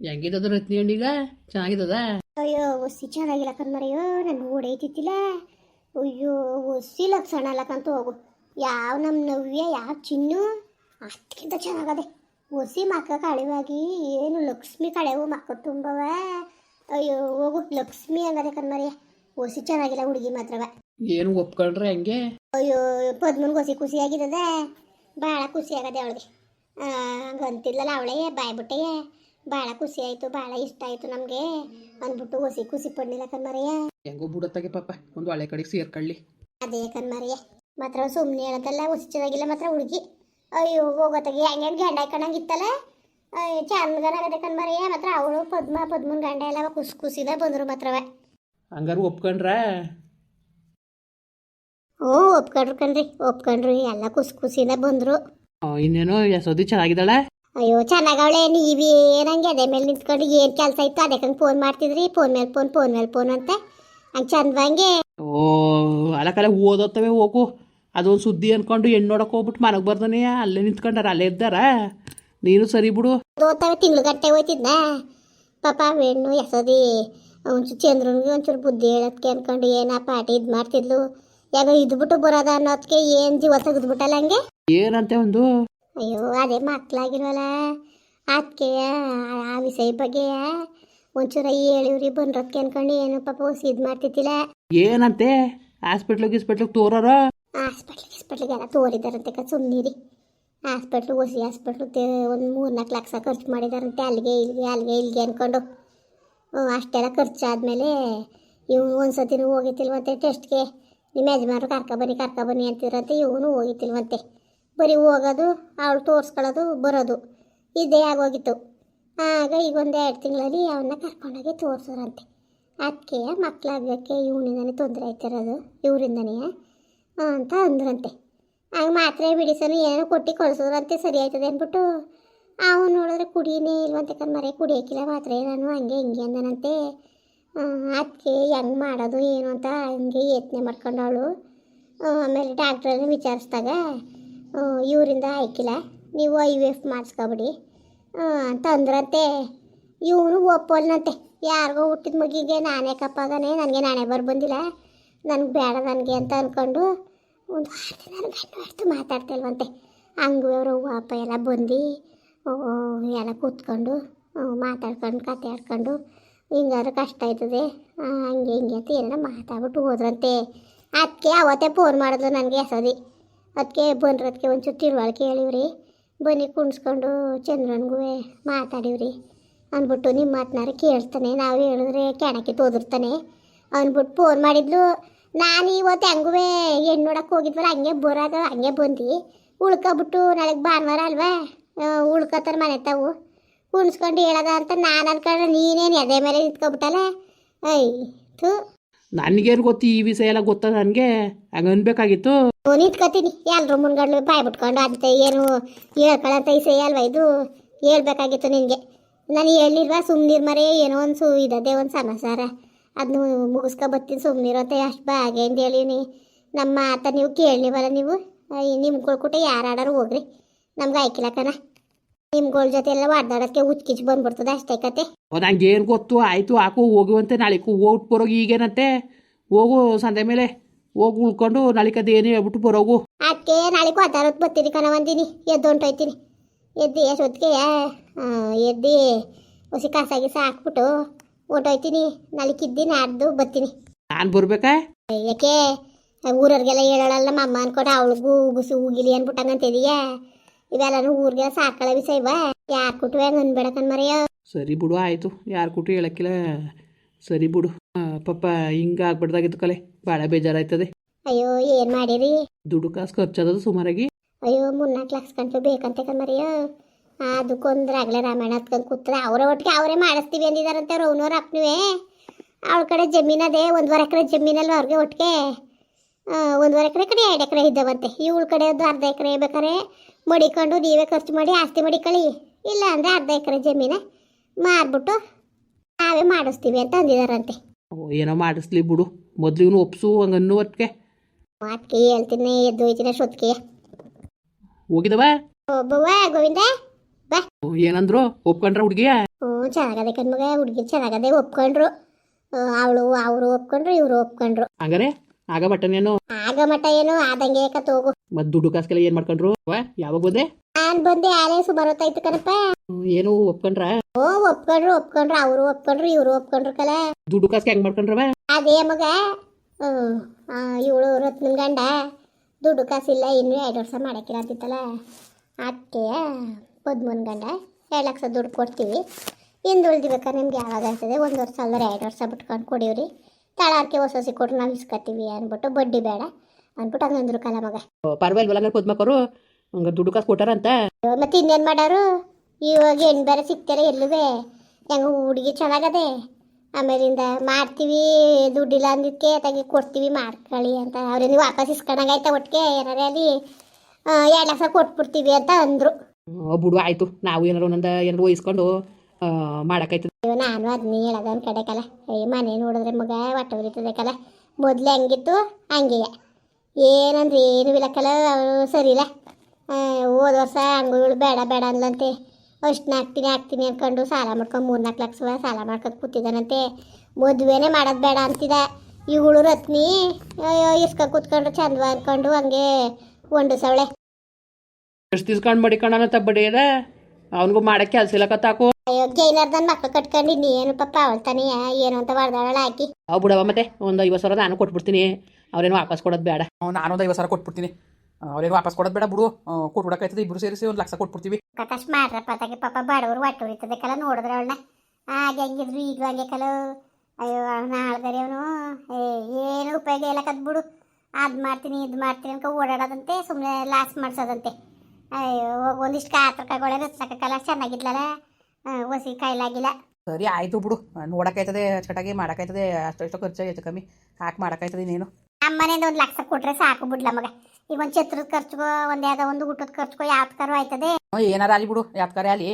ಹೆಂಗಿದ್ದದ ರತ್ನಿ ಹಣ್ಣೀಗ? ಚೆನ್ನಾಗಿದ್ದದ ಅಯ್ಯೋ ಒಸಿ ಚೆನ್ನಾಗಿಲ್ಲ ಕಣ್ಮರೆಯೋ ನನ್ನ ಓಡೈತಿತ್ತಿಲ್ಲ ಅಯ್ಯೋ ಒಸಿ ಲಕ್ಷಣ ಅಲ್ಲಕಂತ ಹೋಗು. ಯಾವ ನಮ್ಮ ನವ್ಯ ಯಾವ ಚಿನ್ನು? ಅದಕ್ಕಿಂತ ಚೆನ್ನಾಗದೆ. ಒಸಿ ಮಕ್ಕ ಕಳೆವಾಗಿ ಏನು ಲಕ್ಷ್ಮಿ ಕಳೆವು ಮಕ್ಕ ತುಂಬವ. ಅಯ್ಯೋ ಹೋಗು ಲಕ್ಷ್ಮಿ ಹಂಗದೆ ಕಣ್ಮರೆಯ ಒಸಿ ಚೆನ್ನಾಗಿಲ್ಲ ಹುಡುಗಿ ಮಾತ್ರವ. ಏನು ಒಪ್ಕೊಂಡ್ರೆ ಹಂಗೆ? ಅಯ್ಯೋ ಪದ್ಮನ್ ಗೊಸಿ ಖುಷಿಯಾಗಿದ್ದದೆ ಭಾಳ ಖುಷಿ ಆಗದೆ ಅವಳಿಗೆ ಹಂಗಂತಿದ್ಲಲ್ಲ ಅವಳೇ ಬಾಯ್ಬಿಟ್ಟೆಯ. ಭಾಳ ಖುಷಿ ಆಯಿತು ಭಾಳ ಇಷ್ಟ ಆಯಿತು ನಮಗೆ ಅಂದ್ಬಿಟ್ಟು ಹೊಸಿ ಖುಷಿ ಪಡ್ಲಿಲ್ಲ ಕಣ್ಮರಿಯ. ಹೆಂಗೋ ಬಿಡತ್ತಾಗೆ ಪಾಪ ಒಂದು ಹಳೆ ಕಡೆಗೆ ಸೇರ್ಕೊಳ್ಳಿ ಅದೇ ಕಣ್ಮರಿಯ ಮಾತ್ರ ಸುಮ್ಮನೆ ಹೇಳತ್ತಲ್ಲ ಹುಸಿ ಚೆನ್ನಾಗಿಲ್ಲ ಮಾತ್ರ ಹುಡುಗಿ. ಅಯ್ಯೋ ಹೋಗೋತ್ತಾಗೆ ಹೆಂಗೆ ಗಂಡ ಹಾಕೊಂಡಂಗಿತ್ತಲ್ಲ ಅಯ್ಯೋ ಚಂದಗನಾಗದೆ ಕಣ್ಮರೆಯ ಮಾತ್ರ ಅವಳು ಪದ್ಮ ಪದ್ಮನ್ ಗಂಡ ಎಲ್ಲ ಖುಷಿ ಖುಷಿದ ಬಂದರು ಮಾತ್ರವ. ಹಂಗಾರು ಒಪ್ಕೊಂಡ್ರ? ಓ ಒಪ್ಕೊಂಡ್ರು ಕಣ್ರಿ ಒಪ್ಕೊಂಡ್ರು ಎಲ್ಲ ಖುಷಿ ಖುಷಿನ ಬಂದರು. ಇನ್ನೇನು ಯಸೋದಿ ಚೆನ್ನಾಗಿದ್ದಾಳೆ? ಅಯ್ಯೋ ಚೆನ್ನಾಗವಳೆ ನೀವೇ ಏನಂಗೆ? ಅದೇ ಮೇಲೆ ನಿಂತ್ಕೊಂಡು ಏನು ಕೆಲಸ ಇತ್ತು? ಅದಕ್ಕೆ ಫೋನ್ ಮಾಡ್ತಿದ್ರಿ. ಫೋನ್ ಮೇಲೆ ಫೋನ್ ಫೋನ್ ಮೇಲೆ ಫೋನ್ ಅಂತ. ಹಂಗೆ ಚಂದವಂಗೆ ಓ ಕಲ ಓದೋತ್ತವೆ ಹೋಗು. ಅದೊಂದು ಸುದ್ದಿ ಅನ್ಕೊಂಡು ಹೆಣ್ಣು ನೋಡಕ್ಕೆ ಹೋಗ್ಬಿಟ್ಟು ಮನೆಗೆ ಬರ್ದನೆ. ಅಲ್ಲೇ ನಿಂತ್ಕೊಂಡಾರ ಅಲ್ಲೇ ಇದ್ದಾರ? ನೀನು ಸರಿ ಬಿಡು. ಓದ್ತಾವೆ ತಿಂಗಳು ಗಟ್ಟೆ ಹೋಯ್ತಿದ್ನ. ಪಾಪ ಹೆಣ್ಣು ಎಸದಿ. ಒಂಚೂರು ಚಂದ್ರನಿಗೆ ಒಂಚೂರು ಬುದ್ಧಿ ಹೇಳೋದಕ್ಕೆ ಅನ್ಕೊಂಡು ಏನ ಪಾಟಿ ಇದು ಮಾಡ್ತಿದ್ಲು. ಯಾಕೋ ಇದ್ಬಿಟ್ಟು ಬರೋದ ಅನ್ನೋದಕ್ಕೆ ಏನು ಜೀವ ತೆಗೆದ್ಬಿಟ್ಟಲ್ಲ ಹಂಗೆ? ಏನಂತೆ ಒಂದು? ಅಯ್ಯೋ ಅದೇ ಮಕ್ಕಳಾಗಿರೋಲ್ಲ ಅದಕ್ಕೆ ಆ ವಿಷಯ ಬಗ್ಗೆ ಒಂಚೂರ ಹೇಳಿವ್ರಿ ಬಂದ್ರದ್ಕೆ ಅನ್ಕೊಂಡು ಏನು ಪಾಪ ಇದು ಮಾಡ್ತಿದ್ದಿಲ್ಲ. ಏನಂತೆ? ಹಾಸ್ಪಿಟ್ಲ್ ಗಿಸ್ಪಿಟ್ಲಿಗೆ ತೋರಾರ? ಹಾಸ್ಪಿಟ್ಲ್ ಗಿಸ್ಪಿಟ್ಲಿಗೆ ಎಲ್ಲ ತೋರಿದಾರಂತೆ ಕ ಸುಮ್ಮನಿರಿ ಹಾಸ್ಪಿಟ್ಲ್ ಹೊಸಿ ಹಾಸ್ಪಿಟ್ಲ್ ಒಂದು ಮೂರು ನಾಲ್ಕು ಲಕ್ಷ ಖರ್ಚು ಮಾಡಿದಾರಂತೆ ಅಲ್ಲಿಗೆ ಇಲ್ಲಿಗೆ ಅಲ್ಲಿಗೆ ಇಲ್ಲಿಗೆ ಅನ್ಕೊಂಡು. ಅಷ್ಟೆಲ್ಲ ಖರ್ಚಾದ್ಮೇಲೆ ಇವನು ಒಂದು ಸತಿನೂ ಹೋಗಿತ್ತಿಲ್ವಂತೆ ಟೆಸ್ಟ್ಗೆ. ನಿಮ್ಮ ಯಜಮಾನರು ಕರ್ಕೊಬನ್ನಿ ಕರ್ಕೊಬನ್ನಿ ಅಂತಿದ್ರಂತೆ ಇವನು ಹೋಗಿತ್ತಿಲ್ವಂತೆ. ಬರೀ ಹೋಗೋದು, ಅವಳು ತೋರಿಸ್ಕೊಳ್ಳೋದು, ಬರೋದು. ಇದೇ ಆಗೋಗಿತ್ತು. ಆಗ ಈಗ ಒಂದು ಎರಡು ತಿಂಗಳಲ್ಲಿ ಅವನ್ನ ಕರ್ಕೊಂಡೋಗಿ ತೋರಿಸೋರಂತೆ. ಅದಕ್ಕೆ ಮಕ್ಕಳಾಗಕ್ಕೆ ಇವನಿಂದನೇ ತೊಂದರೆ ಆಯ್ತಿರೋದು ಇವರಿಂದನೇ ಅಂತ ಅಂದ್ರಂತೆ. ಆಗ ಮಾತ್ರೆ ಬಿಡಿಸೋನು ಏನೋ ಕೊಟ್ಟು ಕಳಿಸೋದ್ರಂತೆ ಸರಿ ಆಯ್ತದೆ ಅಂದ್ಬಿಟ್ಟು ಅವನು ನೋಡಿದ್ರೆ ಕುಡಿಯೇ ಇಲ್ವಂತೆ ಕಣ್ಮರೆ ಕುಡಿಯೋಕ್ಕಿಲ್ಲ ಮಾತ್ರೆ, ನಾನು ಹಂಗೆ ಹಿಂಗೆ ಅಂದನಂತೆ. ಅದಕ್ಕೆ ಹೆಂಗೆ ಮಾಡೋದು, ಏನು ಅಂತ ಹಂಗೆ ಯೋಚನೆ ಮಾಡ್ಕೊಂಡವಳು. ಆಮೇಲೆ ಡಾಕ್ಟ್ರನ್ನು ವಿಚಾರಿಸಿದಾಗ ಇವರಿಂದ ಆಯ್ಕಿಲ್ಲ ನೀವು ಐ ವಿ ಎಫ್ ಮಾಡಿಸ್ಕೊಬಿಡಿ. ಅಂತ ಅಂದ್ರಂತೆ ಇವನು ಒಪ್ಪೋಲ್ನಂತೆ. ಯಾರಿಗೋ ಹುಟ್ಟಿದ ಮಗಿಗೆ ನಾನೇ ಕಪ್ಪಾಗನೆ, ನನಗೆ ನಾನೇ ಬರ್ ಬಂದಿಲ್ಲ. ನನಗೆ ಬೇಡ ನನಗೆ ಅಂತ ಅಂದ್ಕೊಂಡು ಒಂದು ಆರು ದಿನ ಅಷ್ಟು ಮಾತಾಡ್ತಿಲ್ವಂತೆ. ಹಂಗೂ ಅವರು ಅಪ್ಪ ಎಲ್ಲ ಬಂದು ಎಲ್ಲ ಕೂತ್ಕೊಂಡು ಮಾತಾಡ್ಕೊಂಡು, ಕತೆ ಆಡ್ಕೊಂಡು, ಹಿಂಗಾದ್ರೆ ಕಷ್ಟ ಆಯ್ತದೆ. ಹಂಗೆ ಹಿಂಗೆ ಅಂತ ಏನಾರ ಮಾತಾಡ್ಬಿಟ್ಟು ಹೋದ್ರಂತೆ. ಅದಕ್ಕೆ ಅವತ್ತೇ ಫೋನ್ ಮಾಡಿದ್ರು ನನಗೆ ಎಸದಿ. ಅದಕ್ಕೆ ಬಂದ್ರದಕ್ಕೆ ಒಂಚೂರು ತಿಳುವಳಿಕೆ ಹೇಳಿವ್ರಿ. ಬನ್ನಿ ಕುಣಿಸ್ಕೊಂಡು ಚಂದ್ರನ್ಗೂ ಮಾತಾಡಿವ್ರಿ. ಅಂದ್ಬಿಟ್ಟು ನಿಮ್ಮ ಮಾತನಾರ ಕೇಳ್ತಾನೆ, ನಾವು ಹೇಳಿದ್ರೆ ಕೆಣಕಿ ತೋದಿರ್ತಾನೆ. ಅಂದ್ಬಿಟ್ಟು ಫೋನ್ ಮಾಡಿದ್ಲು, ನಾನು ಇವತ್ತು ಹೆಂಗೂ ಹೆಣ್ಣು ನೋಡಕ್ಕೆ ಹೋಗಿದ್ವಲ್ಲ, ಹಂಗೆ ಬರೋದು, ಹಂಗೆ ಬಂದು ಉಳ್ಕೊಬಿಟ್ಟು ನಾಳೆಗೆ ಭಾನುವಾರ ಅಲ್ವಾ ಉಳ್ಕೊತಾರೆ ಮನೆ ತಾವು. ಕುಣಿಸ್ಕೊಂಡು ಹೇಳೋದ ಅಂತ ನಾನು ಅನ್ಕೊಂಡ್ರೆ ನೀನೇನು ಎದೆ ಮೇಲೆ ನಿಂತ್ಕೊಬಿಟ್ಟಲ್ಲ. ಐ ಥೂ. ನನಗೇನು ಗೊತ್ತು ಈ ವಿಷಯ ಎಲ್ಲ ಗೊತ್ತ ನನಗೆ? ಹಂಗೆ ಅನ್ಬೇಕಾಗಿತ್ತು. ನಿಂತ್ಕೊತೀನಿ. ಎಲ್ರು ಮುನ್ಗಡ್ಲು ಬಾಯ್ ಬಿಟ್ಕೊಂಡು ಅಂತ ಏನು ಹೇಳ್ಕೊಳ್ಳೋಂಥ ವಿಷಯ ಅಲ್ವಾ ಇದು? ಹೇಳ್ಬೇಕಾಗಿತ್ತು ನಿನಗೆ. ನಾನು ಹೇಳಿಲ್ವಾ ಸುಮ್ಮನಿರ್ ಮರೆ, ಏನೋ ಒಂದು ಸು ಇದದೆ, ಒಂದು ಸಮಾಚಾರ. ಅದನ್ನು ಮುಗಿಸ್ಕೊ ಬರ್ತೀನಿ ಸುಮ್ಮನಿರೋತೆ ಅಷ್ಟು ಬಾಗೆ ಅಂತ ಹೇಳಿನಿ. ನಮ್ಮ ಮಾತ ನೀವು ಕೇಳಲಿವಲ್ಲ ನೀವು? ನಿಮ್ಗಳ ಕೂಟ ಯಾರು ಆಡಾರು ಹೋಗ್ರಿ. ನಮ್ಗೆ ಆಯ್ಕಿಲ್ಲ ಕಣ. ನಿಮ್ಗಳ ಜೊತೆ ಎಲ್ಲ ಹೊಡ್ದಾಡೋಕ್ಕೆ ಉಚ್ಕಿಚ್ ಬಂದ್ಬಿಡ್ತದ ಅಷ್ಟೇ ಕತೆ. ನಂಗೆ ಏನು ಗೊತ್ತು? ಆಯ್ತು ಹಾಕು ಹೋಗುವಂತೆ ನಾಳೆಗೂ ಹೋಗ್ಬಿಟ್ಟು ಬರೋಗಿ ಈಗೇನಂತೆ? ಹೋಗು ಸಂದೆ ಮೇಲೆ. ಹೋಗಿ ಉಳ್ಕೊಂಡು ನಾಳಿಕದ ಏನು ಹೇಳ್ಬಿಟ್ಟು ಬರೋಗು. ಅದಕ್ಕೆ ನಾಳೆ ಅದಾರತ್ ಬರ್ತೀನಿ ಕಣ ಒಂದಿನಿ ಎದ್ದು ಹೊಂಟೋಯ್ತೀನಿ ಎದ್ದು ಎಷ್ಟೊತ್ತಿಗೆ? ಎದ್ದು ಹೊಸಿ ಕಾಸಾಗಿ ಹಾಕ್ಬಿಟ್ಟು ಹೊಂಟೋಯ್ತೀನಿ ನಾಳೆ ಅರ್ದು ಬರ್ತೀನಿ. ನಾನು ಬರ್ಬೇಕಾ? ಯಾಕೆ ಊರವ್ರಿಗೆಲ್ಲ ಹೇಳಲ್ಲ ಮಮ್ಮ ಅನ್ಕೊಂಡು ಅವಳಿಗೂ ಉಗುಸು ಉಗಿಲಿ ಅನ್ಬಿಟ್ಟಂಗಂತಿದೀಯ ಇವೆಲ್ಲನೂ ಸಾಕಳ ವಿಷಯ ವಿಷಯವ ಯಾರು ಕೊಟ್ಟು ಹೆಂಗೆ ಅನ್ಬೇಡಕನ್ ಮರಿಯ? ಸರಿ ಬಿಡು ಆಯ್ತು. ಯಾರ್ ಕೊಟ್ಟು ಹೇಳಕ್ಕಿಲ್ಲ. ಸರಿ ಬಿಡು. ಪಾಪ ಹಿಂಗ ಆಗ್ಬಿಡ್ದಾಗಿತ್ತು ಕಲೆ. ಭಾಳ ಬೇಜಾರಾಯ್ತದೆ. ಅಯ್ಯೋ ಏನ್ ಮಾಡಿರಿ? ದುಡ್ಡು ಕಾಸು ಖರ್ಚಾದದು ಸುಮಾರಾಗಿ. ಅಯ್ಯೋ ಮೂರ್ನಾಲ್ಕು ಲಕ್ಷ ಕಂಟು ಬೇಕಂತ ಮರಿಯ? ಅದಕ್ಕೊಂದ್ರಾಗ್ಲೇ ರಾಮಾಯಣ ಹತ್ಕೊಂಡು ಕೂತ್ರ ಅವರ ಒಟ್ಟಿಗೆ ಅವರೇ ಮಾಡಿಸ್ತೀವಿ ಅಂದಿದಾರಂತೆ ರೌನವ್ರ ಅಪ್ಪನುವೆ. ಅವ್ಳ ಕಡೆ ಜಮೀನದೇ ಒಂದುವರೆ ಎಕರೆ ಜಮೀನಲ್ವ ಅವ್ರಿಗೆ ಒಟ್ಟಿಗೆ ಒಂದುವರೆ ಎಕರೆ ಕಡೆ ಎರಡು ಎಕರೆ ಇದ್ದಾವಂತೆ. ಇವಳ ಕಡೆ ಒಂದು ಅರ್ಧ ಎಕರೆ ಬೇಕಾರೆ? ಮಡಿಕೊಂಡು ನೀವೇ ಖರ್ಚು ಮಾಡಿ ಆಸ್ತಿ ಮಡಿಕೊಳ್ಳಿ. ಇಲ್ಲ ಅಂದರೆ ಅರ್ಧ ಎಕರೆ ಜಮೀನ ಮಾರ್ಬಿಟ್ಟು ನಾವೇ ಮಾಡಿಸ್ತೀವಿ ಅಂತ ಅಂದಿದಾರಂತೆ. ಓ ಏನೋ ಮಾಡಿಸ್ಲಿ ಬಿಡು. ಮೊದ್ಲು ಇವನು ಒಪ್ಸು ಹಂಗನ್ನು ಒಟ್ಟಿಗೆ ಅದಕ್ಕೆ ಹೇಳ್ತೀನಿ ಎದ್ದು ಹೋಯ್ತೀನಿ ಅಷ್ಟೊತ್ತಿಗೆ ಹೋಗಿದವ? ಒಬ್ಬವ್ವ ಗೋವಿಂದ ಬಾ. ಏನಂದ್ರು? ಒಪ್ಕೊಂಡ್ರ ಹುಡುಗಿಯ ಹ್ಞೂ ಚೆನ್ನಾಗದೆ ಕಣ್ಮಗ. ಹುಡುಗಿ ಚೆನ್ನಾಗದೆ ಒಪ್ಕೊಂಡ್ರು. ಅವಳು ಅವರು ಒಪ್ಕೊಂಡ್ರು ಇವರು ಒಪ್ಕೊಂಡ್ರು. ಹಂಗಾರೆ ಆಗ ಮಟನೇನು ಆಗ ಮಟ್ಟ ಏನು? ಆದಂಗೆ ತೋಗು. ಮತ್ ದುಡ್ಡು ಕಾಸ್ಗೆಲ್ಲ ಏನ್ ಮಾಡ್ಕೊಂಡ್ರು? ಯಾವಾಗ ಬಂದೆ? ನಾನ್ ಬಂದೆ ಆಲೇಸು ಸುಮಾರು ಹೊತ್ತಾಯ್ತು ಕಣಪ್ಪ. ಹ್ಮ್, ಏನು ಒಪ್ಕೊಂಡ್ರ? ಓ ಒಪ್ಕೊಂಡ್ರು ಒಪ್ಕೊಂಡ್ರು. ಅವರು ಒಪ್ಕೊಂಡ್ರು ಇವ್ರು ಒಪ್ಕೊಂಡ್ರು ಕಲ. ದುಡ್ಡು ಕಾಸ್ಗೆ ಹೆಂಗ್ ಮಾಡ್ಕೊಂಡ್ರವ ಅದೇ ಮಗ. ಇವಳು ರತ್ನನ್ ಗಂಡ. ದುಡ್ಡು ಕಾಸಿಲ್ಲ ಇನ್ನು ಎರಡು ವರ್ಷ ಮಾಡಕ್ಕಿರತ್ತಿತ್ತಲ್ಲ ಅಕ್ಕೆ ಪದ್ಮನ್ ಗಂಡ ಎರಡು ಲಕ್ಷ ದುಡ್ಡು ಕೊಡ್ತೀವಿ. ಇನ್ನು ಉಳ್ದಿಬೇಕಾದ್ರೆ ನಿಮ್ಗೆ? ಯಾವಾಗ ಆಗ್ತದೆ? ಒಂದು ವರ್ಷ ಅಲ್ಲರ ಎರಡು ವರ್ಷ ಬಿಟ್ಕೊಂಡು ಕೊಡೀವ್ರಿ ತಳಾರ್ಕೆ ಹೊಸ ಹೊಸಿ ಕೊಟ್ಟು ನಾವು ಇಸ್ಕೊತೀವಿ ಅಂದ್ಬಿಟ್ಟು ಬಡ್ಡಿ ಬೇಡ ಅಂದ್ಬಿಟ್ಟು ಹಂಗಂದ್ರು ಕಲ ಮಗ. ಪರವಾಗಿಲ್ಲ ಹಂಗಾರೆ ಪದ್ಮಕರು ಹಂಗ ದುಡ್ಡು ಕಾಸು ಕೊಟ್ಟಾರಂತ ಮತ್ತೆ ಇನ್ನೇನು ಮಾಡೋರು? ಇವಾಗ ಹೆಣ್ಣು ಬೇರೆ ಸಿಗ್ತಾರೆ ಎಲ್ಲುವೆ. ಹೆಂಗ ಹುಡುಗಿ ಚೆನ್ನಾಗದೆ. ಆಮೇಲಿಂದ ಮಾಡ್ತೀವಿ ದುಡ್ಡಿಲ್ಲ ಅಂದಿದ್ದಕ್ಕೆ ತೆಗಿ ಕೊಡ್ತೀವಿ ಮಾಡ್ಕೊಳ್ಳಿ ಅಂತ. ಅವ್ರೇನು ವಾಪಸ್ ಇಸ್ಕೊಂಡಂಗಾಯ್ತಾ ಒಟ್ಟಿಗೆ ಏನಾರ ಅಲ್ಲಿ ಎರಡು ಲಕ್ಷ ಕೊಟ್ಬಿಡ್ತೀವಿ ಅಂತ ಅಂದರು. ಬಿಡು ಆಯಿತು. ನಾವು ಏನಾರು ಒಂದೊಂದು ಏನಾರು ವಹಿಸ್ಕೊಂಡು ಮಾಡೋಕ್ಕಾಯ್ತದೆ ನಾನು ಅದನ್ನ ಹೇಳೋದು ಒಂದು ಕಡೆ ಕಲ. ಮನೆ ನೋಡಿದ್ರೆ ಮಗ ಹೊಟ್ಟೆ ಉರಿತದಕ್ಕಲ್ಲ ಕಲ. ಹಂಗಿತ್ತು? ಹಂಗೆಯ. ಏನಂದ್ರೆ ಏನು ಇಲ್ಲ ಕಲ ಸರಿಲ್ಲ ಸರಿ ಇಲ್ಲ. ಹೋದ ವರ್ಷ ಅಂಗಗಳು ಬೇಡ ಬೇಡ ಅಂದ್ಲಂತೆ. ಅಷ್ಟನ್ನ ಹಾಕ್ತೀನಿ ಹಾಕ್ತೀನಿ ಅನ್ಕೊಂಡು ಸಾಲ ಮಾಡ್ಕೊಂಡು ಮೂರು ನಾಲ್ಕು ಲಕ್ಷ ಸಾಲ ಮಾಡ್ಕೊಂಡು ಕೂತಿದ್ದಾನಂತೆ. ಮದುವೆನೇ ಮಾಡೋದು ಬೇಡ ಅಂತಿದ ಇವಳು ರತ್ನಿ ಇಸ್ಕ ಕೂತ್ಕೊಂಡು ಚಂದ ಅನ್ಕೊಂಡು ಹಂಗೆ ಒಂಡು ಸವಳೆ ಎಷ್ಟು ತಿಸ್ಕೊಂಡು ಮಡಿಕೊಂಡ ಬಡಿಯದ ಅವನಿಗೂ ಮಾಡಕ್ಕೆ ಅಲ್ಸಿಲಕತ್ತಾಕು ಅಯ್ಯೋ ಏನು ಮಕ್ಳು ಕಟ್ಕೊಂಡು ಇನ್ನೇನು ಪಾಪ ಅವಳ್ತಾನೆ ಏನು ಅಂತ ಹೊಡೆದಾಳ ಹಾಕಿ. ಅವ್ ಬಿಡವ ಮತ್ತೆ ಒಂದು ಐವತ್ತು ಸಾವಿರ ನಾನು ಕೊಟ್ಬಿಡ್ತೀನಿ. ಅವ್ರೇನು ವಾಪಸ್ ಕೊಡೋದು ಬೇಡ. ನಾನೊಂದು ಐವತ್ತು ಸಾವಿರ ಕೊಟ್ಬಿಡ್ತೀನಿ. ಅವ್ರೇನು ವಾಪಸ್ ಕೊಡೋದು ಬೇಡ ಬಿಡು. ಕೊಟ್ಬಿಡಕ್ಕಾಯ್ತದೆ ಇಬ್ರು ಸೇರಿಸಿ ಒಂದು ಲಕ್ಷ ಕೊಟ್ಬಿಡ್ತೀವಿ. ಕಷ್ಟ ಮಾಡ್ರಪ್ಪ ತಾಗೆ ಪಾಪ ಬಡವರು ಒಟ್ಟು ಉರಿತದೆ ಕಲ ನೋಡಿದ್ರೆ ಅವಳನ್ನ. ಹಾಗೆ ಹೆಂಗಿದ್ರು ಈಗ ಹಂಗೆ ಕಲ. ಅಯ್ಯೋ ನಾಳ್ದರೆ ಅವನು ಏನು ಉಪಯೋಗ ಇಲ್ಲ ಕದ್ಬಿಡು. ಅದು ಮಾಡ್ತೀನಿ ಇದು ಮಾಡ್ತೀನಿ ಅನ್ಕೊ ಓಡಾಡೋದಂತೆ ಸುಮ್ಮನೆ ಲಾಸ್ ಮಾಡ್ಸೋದಂತೆ. ಅಯ್ಯೋ ಒಂದಿಷ್ಟು ಕಾತ್ರಕಗಳೇ ರತ್ನಕಲ್ಲ ಚೆನ್ನಾಗಿದ್ಲಲ್ಲ. ಒಸಿ ಕಾಯಿಲಾಗಿಲ್ಲ. ಸರಿ ಆಯಿತು ಬಿಡು. ನೋಡಕ್ಕಾಯ್ತದೆ ಅಚ್ಚಕಟ್ಟಾಗಿ ಮಾಡೋಕ್ಕಾಯ್ತದೆ ಅಷ್ಟು ಇಷ್ಟು ಖರ್ಚು ಹೆಚ್ಚು ಕಮ್ಮಿ. ಹಾಕಿ ಮಾಡೋಕ್ಕಾಯ್ತದೆ ಇನ್ನೇನು ನಮ್ಮನೆಯಿಂದ ಒಂದು ಲಕ್ಷ ಕೊಟ್ರೆ ಸಾಕು ಬಿಡ್ಲ ಮಗ. ಈಗ ಒಂದು ಛತ್ರದ ಖರ್ಚುಗೋ ಒಂದು ಯಾವುದೋ ಒಂದು ಊಟದ ಖರ್ಚುಗೋ ಯಾವ್ದು ಆಯ್ತದೆ. ಏನಾರ ಅಲ್ಲಿ ಬಿಡು ಯಾತ್ಕಾರೆ ಅಲ್ಲಿ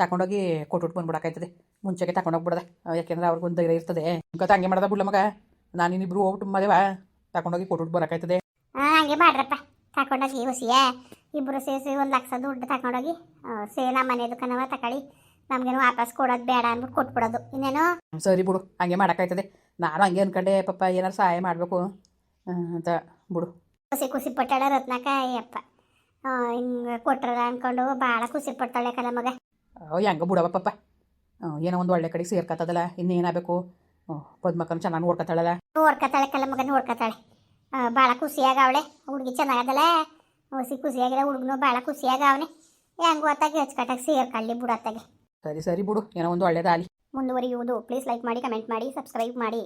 ತಗೊಂಡೋಗಿ ಕೊಟ್ಬಿಟ್ಟು ಬಂದ್ಬಿಡಕ್ಕಾಯ್ತದೆ. ಮುಂಚೆಗೆ ತಗೊಂಡೋಗ್ಬಿಡದೆ ಯಾಕೆಂದ್ರೆ ಅವ್ರಿಗೊಂದು ಧೈರ್ಯ ಇರ್ತದೆ. ಕತೆ ಹಂಗೆ ಮಾಡದ ಬಿಡ್ಲ ಮಗ. ನಾನು ಇನ್ನಿಬ್ರು ಹೋಗ್ಬಿಟ್ಟು ಮದೇವ. ತಗೊಂಡೋಗಿ ಕೊಟ್ಬಿಟ್ಟು ಬರೋಕ್ಕಾಯ್ತದೆ ಹಾಂ ಹಂಗೆ ಮಾಡ್ರಪ್ಪ. ತಗೊಂಡೋಗಿ ಹೊಸಿಯ? ಇಬ್ಬರು ಸೇರಿಸಿ ಒಂದು ಲಕ್ಷ ದುಡ್ಡು ತಗೊಂಡೋಗಿ ಸೇ ನಮ್ಮ ಮನೆದು ಕನವ ತಗೊಳ್ಳಿ ನಮ್ಗೇನು ವಾಪಸ್ ಕೊಡೋದು ಬೇಡ ಅಂದ್ಬಿಟ್ಟು ಕೊಟ್ಬಿಡೋದು. ಇನ್ನೇನು? ಸರಿ ಬಿಡು ಹಂಗೆ ಮಾಡೋಕ್ಕಾಯ್ತದೆ. ನಾನು ಹಂಗೆ ಅನ್ಕೊಂಡೆ ಪಪ್ಪ ಏನಾರು ಸಹಾಯ ಮಾಡಬೇಕು. ಅಂತ ಬಿಡು. ಖುಷಿ ಖುಷಿ ಪಟ್ಟಾಳ ರತ್ನಾಕ ಅಯ್ಯಪ್ಪ. ಹಿಂಗೆ ಕೊಟ್ರಲ್ಲ ಅನ್ಕೊಂಡು ಭಾಳ ಖುಷಿ ಪಡ್ತಾಳೆ ಕಲ ಮಗ. ಹೆಂಗೆ ಹೆಂಗ ಬಿಡವ ಪಪ್ಪ ಏನೋ ಒಂದು ಒಳ್ಳೆ ಕಡೆಗೆ ಸೇರ್ಕತ್ತದಲ್ಲ ಇನ್ನೇನಾಗಬೇಕು? ಪದ್ಮಕ್ಕನ ಚೆನ್ನಾಗಿ ನೋಡ್ಕೊತಾಳಲ್ಲ ನೋಡ್ಕತಾಳೆ ಕಲ ಮಗ ನೋಡ್ಕತಾಳೆ ಭಾಳ ಖುಷಿಯಾಗವಳೆ ಹುಡುಗಿ ಚೆನ್ನಾಗದಲ್ಲ ಖುಷಿ ಖುಷಿಯಾಗಿದ ಹುಡುಗನು ಭಾಳ ಖುಷಿಯಾಗವನೆ ಹೆಂಗು ಹೊತ್ತಾಗಿ ಹಚ್ಕಟ್ಟಾಗಿ ಸೇರ್ಕೊಳ್ಳಿ ಬಿಡತ್ತಾಗೆ ಸರಿ ಸರಿ ಬಿಡು ಏನೋ ಒಂದು ಒಳ್ಳೇದಾಗಲಿ ಮುಂದುವರಿಯುವುದು. ಪ್ಲೀಸ್ ಲೈಕ್ ಮಾಡಿ ಕಮೆಂಟ್ ಮಾಡಿ ಸಬ್ಸ್ಕ್ರೈಬ್ ಮಾಡಿ.